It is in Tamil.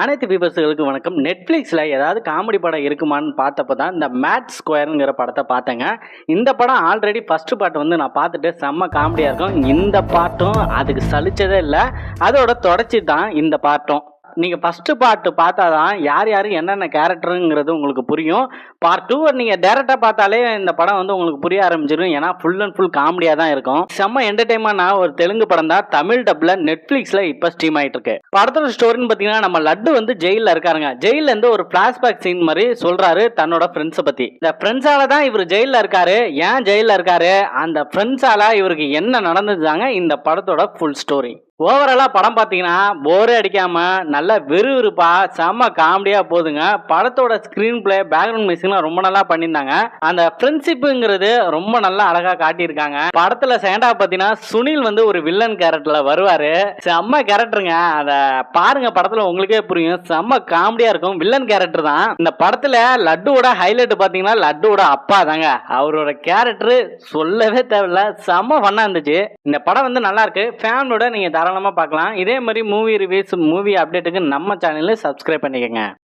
அனைத்து பீபர்ஸுகளுக்கு வணக்கம். நெட்ஃப்ளிக்ஸில் ஏதாவது காமெடி படம் இருக்குமான்னு பார்த்தப்போ தான் இந்த மேட் ஸ்கொயருங்கிற படத்தை பார்த்தேங்க. இந்த படம் ஆல்ரெடி ஃபஸ்ட்டு பாட்டு வந்து நான் பார்த்துட்டு செம்ம காமெடியாக இருக்கும். இந்த பாட்டும் அதுக்கு சலிச்சதே இல்லை. அதோட தொடர்ச்சி தான் இந்த பாட்டும். நீங்கள் ஃபஸ்ட்டு பார்ட்டு பார்த்தா தான் யார் யார் என்னென்ன கேரக்டருங்கிறது உங்களுக்கு புரியும். பார்ட் டூ நீங்கள் டேரெக்டாக பார்த்தாலே இந்த படம் வந்து உங்களுக்கு புரிய ஆரம்பிச்சிடும். ஏன்னா ஃபுல் அண்ட் ஃபுல் காமெடியாக தான் இருக்கும். செம்ம என்டர்டைன்மெண்டாக ஒரு தெலுங்கு படம் தான். தமிழ் டப்பில் நெட்ஃப்ளிக்ஸில் இப்போ ஸ்ட்ரீம் ஆகிட்டு இருக்கு படத்தோட ஸ்டோரின்னு பார்த்தீங்கன்னா நம்ம லட்டு வந்து ஜெயிலில் இருக்காருங்க. ஜெயிலேருந்து இருந்து ஒரு ஃப்ளாஷ்பேக் சீன் மாதிரி சொல்கிறாரு தன்னோட ஃப்ரெண்ட்ஸை பற்றி இந்த ஃப்ரெண்ட்ஸால தான் இவர் ஜெயிலில் இருக்காரு. ஏன் ஜெயிலில் இருக்காரு? அந்த ஃப்ரெண்ட்ஸால இவருக்கு என்ன நடந்ததுதாங்க இந்த படத்தோட ஃபுல் ஸ்டோரி ஓவராலாக படம் பார்த்தீங்கன்னா போரே அடிக்காமல் நல்ல விறுவிறுப்பாக செம்ம காமெடியாக போகுதுங்க படத்தோட ஸ்க்ரீன் பிளே பேக்ரவுண்ட் மியூசிக்லாம் ரொம்ப நல்லா பண்ணியிருந்தாங்க. அந்த ஃப்ரெண்ட்ஷிப்புங்கிறது ரொம்ப நல்லா அழகாக காட்டியிருக்காங்க. படத்தில் சேண்டா பார்த்தீங்கன்னா சுனில் வந்து ஒரு வில்லன் கேரக்டரில் வருவார். செம்ம கேரக்டருங்க அதை பாருங்க படத்தில் உங்களுக்கே புரியும். செம்ம காமெடியாக இருக்கும். வில்லன் கேரக்டர் தான். இந்த படத்தில் லட்டுவோட ஹைலைட் பார்த்தீங்கன்னா லட்டுவோட அப்பா தாங்க. அவரோட கேரக்டர் சொல்லவே தேவையில்ல. செம்ம ஃபன்னாக இருந்துச்சு. இந்த படம் வந்து நல்லா இருக்கு. ஃபேமிலியோட தர தாராளமாக பார்க்கலாம். இதே மாதிரி மூவி ரிவ்யூஸ் மூவி அப்டேட்டுக்கு நம்ம சேனலை சப்ஸ்கிரைப் பண்ணிக்கோங்க.